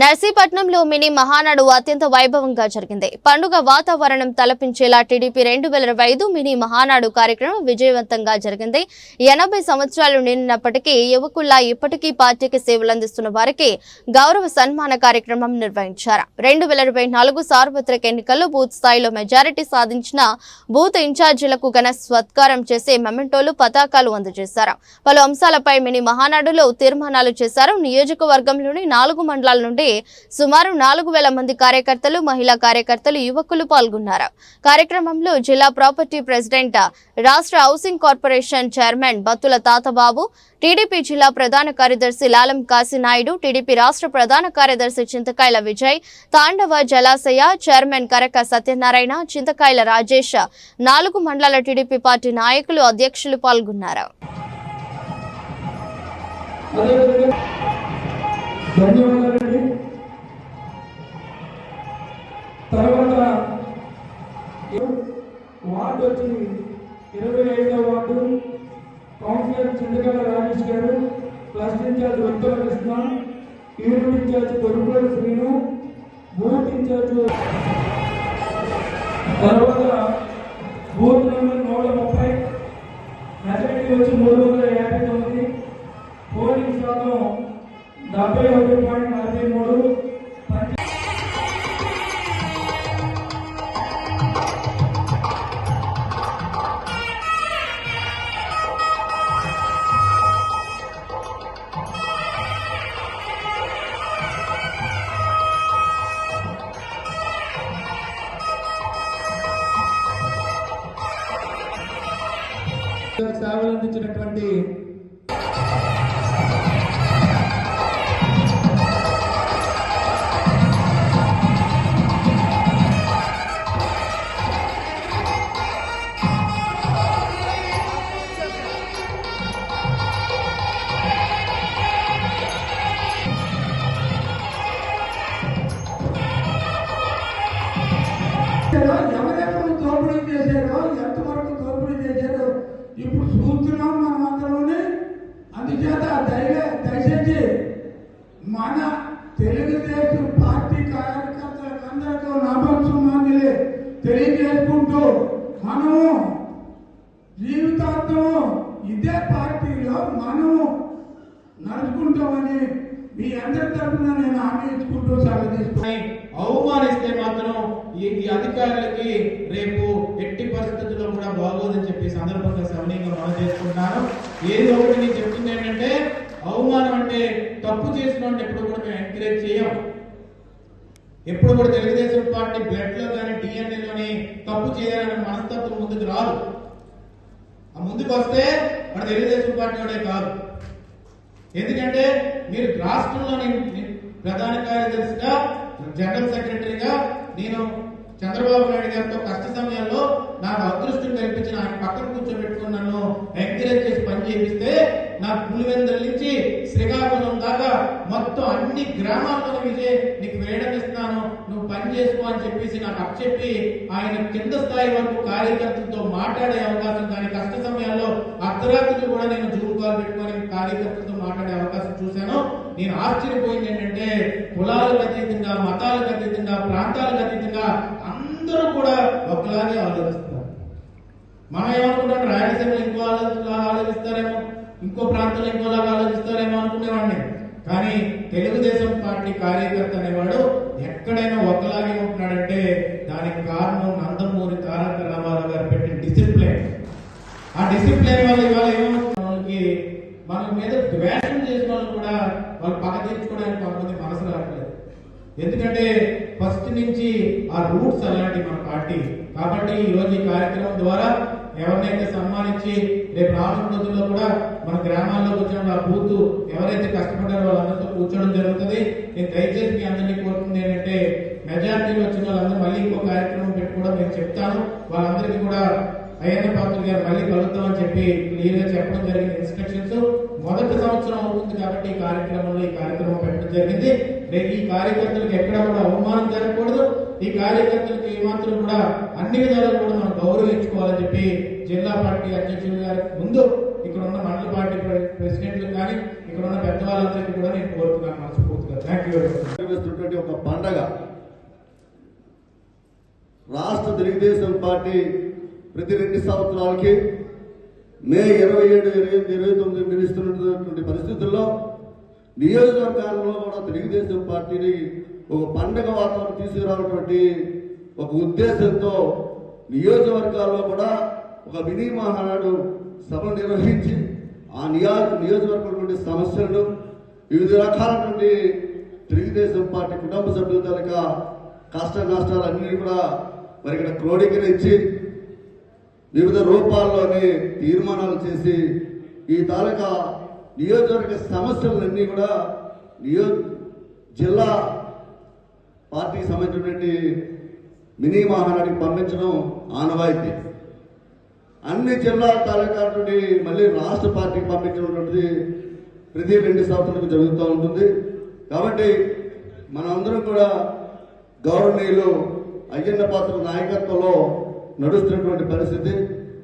నర్సీపట్నంలో mini Mahanadu అత్యంత వైభవంగా జరిగింది. పండుగ వాతావరణం తలపించేలా టీడీపీ రెండు వేల ఇరవై ఐదు మినీ మహానాడు కార్యక్రమం విజయవంతంగా జరిగింది. ఎనభై సంవత్సరాలు నిండినప్పటికీ యువకుల్లా ఇప్పటికీ పార్టీకి సేవలందిస్తున్న వారికి గౌరవ సన్మాన కార్యక్రమం నిర్వహించారు. రెండు వేల ఇరవై నాలుగు సార్వత్రిక ఎన్నికల్లో బూత్ స్థాయిలో మెజారిటీ సాధించిన బూత్ ఇన్ఛార్జీలకు ఘన సత్కారం చేసే మెమెంటోలు పతాకాలు అందజేశారు. పలు అంశాలపై మినీ మహానాడులో తీర్మానాలు చేశారు. నియోజకవర్గంలోని నాలుగు మండలాల నుండి సుమారు నాలుగు వేల మంది కార్యకర్తలు మహిళా కార్యకర్తలు యువకులు పాల్గొన్నారు. కార్యక్రమంలో జిల్లా ప్రాపర్టీ ప్రెసిడెంట్ రాష్ట్ర housing corporation chairman Battula Tatababu TDP జిల్లా ప్రధాన కార్యదర్శి లాలం కాశీనాయుడు టీడీపీ రాష్ట్ర ప్రధాన కార్యదర్శి చింతకాయల విజయ్ తాండవ జలాశయ చైర్మన్ కరక సత్యనారాయణ చింతకాయల రాజేష్ నాలుగు మండలాల టీడీపీ పార్టీ నాయకులు అధ్యక్షులు పాల్గొన్నారు. ధన్యవాదాలండి. తర్వాత వార్డు వచ్చి ఇరవై ఐదవ వార్డు. కౌన్సిలర్ చింతకాల రాజేష్ గారు cluster incharge Venkata Krishna unit incharge Kodukula Srinu booth incharge తర్వాత బూత్ నెంబర్ నూట ముప్పై. మెజారిటీ వచ్చి మూడు సేవలు అందించినటువంటి ఎవరెవరు దోపిడీ చేశారో ఎంతవరకు దోపిడీ చేశారో? ఇప్పుడు చూస్తున్నాం మనం అందరూని అందుచేత దయ దయచేసి మన తెలుగుదేశం పార్టీ కార్యకర్తలకు అందరికీ నమస్సుమాన్యులే తెలియజేసుకుంటూ మనము జీవితాంతము ఇదే పార్టీలో మనము నడుచుకుంటామని మీ అందరి తరఫున నేను హామీ ఇచ్చుకుంటూ సెలవు అవమానిస్తే మాత్రం ఈ అధికారులకి రేపు ఎట్టి పరిస్థితుల్లో కూడా బాగోదని చెప్పి సందర్భంగా సవనీయంగా మనం చేసుకుంటున్నాను. ఏది ఒకటి నేను చెప్తుంది ఏంటంటే అవమానం అంటే తప్పు చేసిన ఎప్పుడు కూడా మేము ఎంకరేజ్ చేయం. ఎప్పుడు కూడా తెలుగుదేశం పార్టీ బ్లడ్లో కానీ డిఎన్ఏలోని తప్పు చేయాలనే మనస్తత్వం ముందుకు రాదు. ఆ ముందుకు వస్తే మన తెలుగుదేశం పార్టీ వాడే కాదు. ఎందుకంటే మీరు రాష్ట్రంలోని ప్రధాన కార్యదర్శిగా జనరల్ సెక్రటరీగా నేను చంద్రబాబు నాయుడు గారితో కష్ట సమయంలో నాకు అదృష్టం కల్పించిన ఆయన పక్కన కూర్చోబెట్టుకుని నన్ను ఎంకరేజ్ చేసి పని చేపిస్తే నా పులివెందుల నుంచి శ్రీకాకుళం దాకా మొత్తం అన్ని గ్రామాల్లోనే విజయ్ నీకు వేయడం ఇస్తున్నాను నువ్వు పని చేసుకో అని చెప్పేసి నాకు అప్పచెప్పి ఆయన కింద స్థాయి వరకు కార్యకర్తలతో మాట్లాడే అవకాశం కానీ కష్ట సమయాల్లో అర్ధరాత్రి కూడా నేను జూమ్ కాల్ పెట్టుకొని కార్యకర్తలతో మాట్లాడే అవకాశం చూశాను. నేను ఆశ్చర్యపోయింది ఏంటంటే కులాలకు అతీతంగా మతాలకు అతీతంగా ప్రాంతాలకు అతీతంగా అందరూ కూడా ఒకలాగే ఆలోచిస్తారు మనం ఏమనుకుంటాం రాయలసీమలో ఇంకో ఆలోచిస్తారేమో? ఇంకో ప్రాంతంలో ఇంకోలాగా ఆలోచిస్తారేమో అనుకునేవాడిని. కానీ తెలుగుదేశం పార్టీ కార్యకర్త అనేవాడు ఎక్కడైనా ఒకలాగే ఉంటున్నాడంటే దానికి కారణం నందమూరి తారక రామారావు గారు పెట్టిన డిసిప్లిన్ ఆ డిసిప్లిన్ వల్ల ఇవాళ ఏమవుతుంది మన మీద ద్వేషం చేసిన వాళ్ళు కూడా వాళ్ళు పగ తీర్చుకోవడానికి కొంతమంది మనసు రావట్లేదు. ఎందుకంటే ఫస్ట్ నుంచి ఆ రూట్స్ అలాంటి మన పార్టీ కాబట్టి ఈ రోజు ఈ కార్యక్రమం ద్వారా ఎవరినైతే సన్మానించి రేపు రానున్న రోజుల్లో కూడా మన గ్రామాల్లో కూర్చొని ఆ బూత్ ఎవరైతే కష్టపడ్డారో వాళ్ళందరితో కూర్చోవడం జరుగుతుంది. నేను దయచేసి మీ అందరినీ కోరుతుంది ఏంటంటే మెజారిటీలో వచ్చిన వాళ్ళందరూ మళ్ళీ ఇంకో కార్యక్రమం పెట్టుకోవడం నేను చెప్తాను. వాళ్ళందరికీ కూడా అయ్యన్న పాత్ర గారు మళ్ళీ కలుద్దామని చెప్పి క్లియర్గా చెప్పడం జరిగింది. ఇన్స్ట్రక్షన్స్ మొదటి సంవత్సరం అవుతుంది కాబట్టి ఈ కార్యక్రమంలో ఈ కార్యక్రమం పెట్టడం జరిగింది. రేపు ఈ కార్యకర్తలకు ఎక్కడ కూడా అవమానం జరగకూడదు. ఈ కార్యకర్తలకు ఏమాత్రం కూడా అన్ని విధాలుగా కూడా మనం గౌరవించుకోవాలని చెప్పి జిల్లా పార్టీ అధ్యక్షులు గారి ముందు ఇక్కడ ఉన్న మండల పార్టీ ప్రెసిడెంట్లు కానీ ఇక్కడ ఉన్న పెద్దవాళ్ళందరికీ కూడా నేను కోరుతున్నాను మనస్ఫూర్తిగా. థ్యాంక్ యూ ఒక పండగ. రాష్ట్ర తెలుగుదేశం పార్టీ ప్రతి రెండు సంవత్సరాలకి మే ఇరవై ఏడు ఇరవై ఎనిమిది ఇరవై తొమ్మిది నిలుస్తున్నటువంటి పరిస్థితుల్లో నియోజకవర్గాల్లో కూడా తెలుగుదేశం పార్టీని ఒక పండగ వాతావరణం తీసుకురావటువంటి ఒక ఉద్దేశంతో నియోజకవర్గాల్లో కూడా ఒక మినీ మహానాడు సభ నిర్వహించి ఆ నియో నియోజకవర్గం సమస్యలను వివిధ రకాలైనటువంటి తెలుగుదేశం పార్టీ కుటుంబ సభ్యుల తాలూకా కష్ట నష్టాలన్నీ కూడా మరి ఇక్కడ క్రోడీకరించి వివిధ రూపాల్లోని తీర్మానాలు చేసి ఈ తాలూకా నియోజకవర్గ సమస్యలన్నీ కూడా నియో జిల్లా పార్టీకి సంబంధించినటువంటి మినీ మహానాడికి పంపించడం ఆనవాయితీ. అన్ని జిల్లా తాలూకా నుండి మళ్ళీ రాష్ట్ర పార్టీకి పంపించినటువంటిది ప్రతి రెండు సంవత్సరాలకు జరుగుతూ ఉంటుంది. కాబట్టి మనందరం కూడా గౌరవనీయులు అయ్యన్న పాత్ర నాయకత్వంలో నడుస్తున్నటువంటి పరిస్థితి